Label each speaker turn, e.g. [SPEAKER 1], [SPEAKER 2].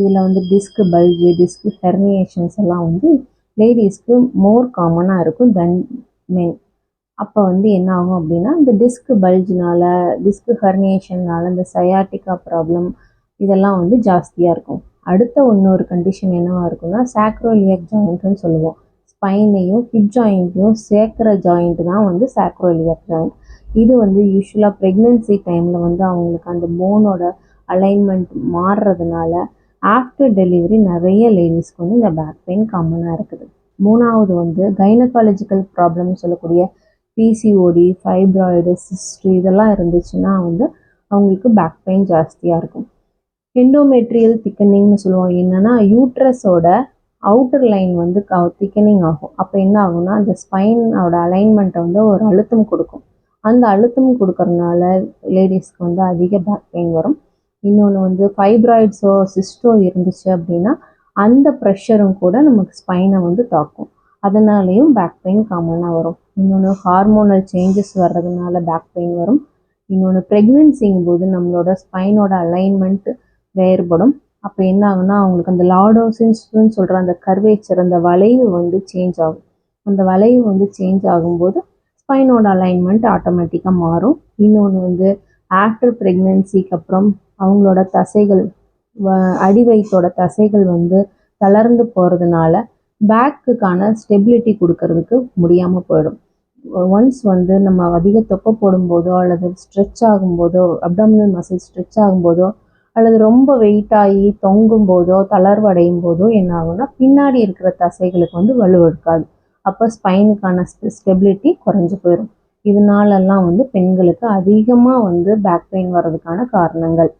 [SPEAKER 1] இதில் வந்து disk bulge disk ஹெர்னியேஷன்ஸ் எல்லாம் வந்து லேடிஸ்க்கு மோர் காமனாக இருக்கும் தென் மென் அப்போ வந்து என்ன ஆகும் அப்படின்னா இந்த டிஸ்க் பல்ஜினால் டிஸ்க் ஹெர்னியேஷன்னால் இந்த சயாட்டிக்கா ப்ராப்ளம் இதெல்லாம் வந்து ஜாஸ்தியாக இருக்கும். அடுத்த இன்னொரு கண்டிஷன் என்னவாக இருக்கும்னா சாக்ரோலியக் ஜாயிண்ட்னு சொல்லுவோம். ஸ்பைனையும் ஹிப் ஜாயிண்ட்டையும் சேர்க்குற ஜாயிண்ட் தான் வந்து சாக்ரோலியக் ஜாயிண்ட் இது வந்து யூஸ்வலாக ப்ரெக்னென்சி டைமில் வந்து அவங்களுக்கு அந்த போனோட அலைன்மெண்ட் மாறுறதுனால ஆஃப்டர் டெலிவரி நிறைய லேடிஸ்க்கு வந்து இந்த பேக் பெயின் காமனாக இருக்குது. மூணாவது வந்து கைனகாலஜிக்கல் ப்ராப்ளம்னு சொல்லக்கூடிய பிசிஓடி ஃபைப்ராய்டு சிஸ்ட்ரி இதெல்லாம் இருந்துச்சுன்னா வந்து அவங்களுக்கு பேக் பெயின் ஜாஸ்தியாக இருக்கும். எண்டோமெட்ரியல் திக்கனிங்னு சொல்லுவோம். என்னென்னா யூட்ரஸோட அவுட்டர் லைன் வந்து க திக்கனிங் ஆகும். அப்போ என்ன ஆகும்னா அந்த ஸ்பைனோட அலைன்மெண்ட்டை வந்து ஒரு அழுத்தம் கொடுக்கும். அந்த அழுத்தம் கொடுக்கறனால லேடிஸ்க்கு வந்து அதிக பேக் பெயின் வரும். இன்னொன்று வந்து ஃபைப்ராய்ட்ஸோ சிஸ்டோ இருந்துச்சு அப்படின்னா அந்த ப்ரெஷரும் கூட நமக்கு ஸ்பைனை வந்து தாக்கும். அதனாலேயும் பேக் பெயின் காமனாக வரும். இன்னொன்று ஹார்மோனல் சேஞ்சஸ் வர்றதுனால பேக் பெயின் வரும். இன்னொன்று ப்ரெக்னென்சிங்கும் போது நம்மளோட ஸ்பைனோட அலைன்மெண்ட் வேறுபடும். அப்போ என்ன ஆகும்னா அவங்களுக்கு அந்த லாடோசின்ஸ்னு சொல்கிற அந்த கர்வேச்சர் அந்த வளைவு வந்து சேஞ்ச் ஆகும். அந்த வளைவு வந்து சேஞ்ச் ஆகும்போது ஸ்பைனோட அலைன்மெண்ட் ஆட்டோமேட்டிக்காக மாறும். இன்னொன்று வந்து ஆஃப்டர் ப்ரெக்னென்சிக்கு அப்புறம் அவங்களோட தசைகள் அடி வயிற்றோட தசைகள் வந்து தளர்ந்து போகிறதுனால பேக்குக்கான ஸ்டெபிலிட்டி கொடுக்கறதுக்கு முடியாமல் போயிடும். ஒன்ஸ் வந்து நம்ம அதிக தொப்பை போடும்போதோ அல்லது ஸ்ட்ரெச் ஆகும்போதோ அப்டாமினல் மசில் ஸ்ட்ரெச் ஆகும்போதோ அல்லது ரொம்ப வெயிட் ஆகி தொங்கும் போதோ தளர்வடையும் போதோ என்ன ஆகும்னா பின்னாடி இருக்கிற தசைகளுக்கு வந்து வலுவெடுக்காது. அப்போ ஸ்பைனுக்கான ஸ்டெபிலிட்டி குறைஞ்சி போயிடும் இதனாலெல்லாம் வந்து பெண்களுக்கு அதிகமாக வந்து பேக் பெயின் வர்றதுக்கான காரணங்கள்.